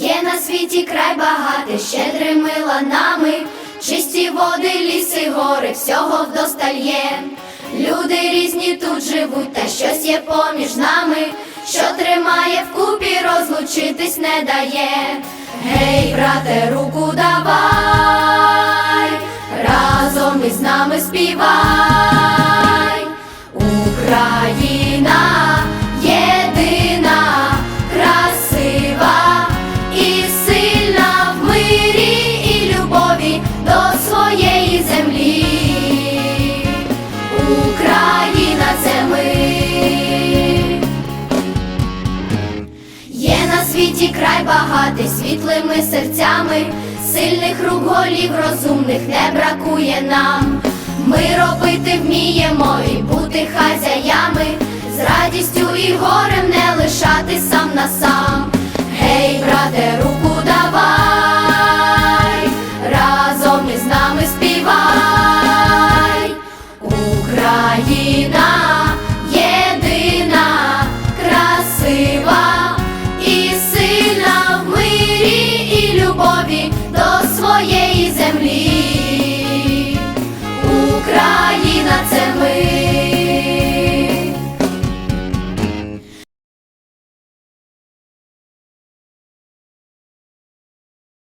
Є на світі край багатий, щедрими ланами, чисті води, ліси, гори, всього вдосталь є. Люди різні тут живуть, та щось є поміж нами, що тримає вкупі, розлучитись не дає. Гей, брате, руку давай, своєї землі. Україна це ми. Є на світі край багатий світлими серцями, сильних рук голів розумних не бракує нам. Ми робити вміємо і бути хазяями, з радістю і горем не лишати сам на сам. Гей, брате, руку Україна.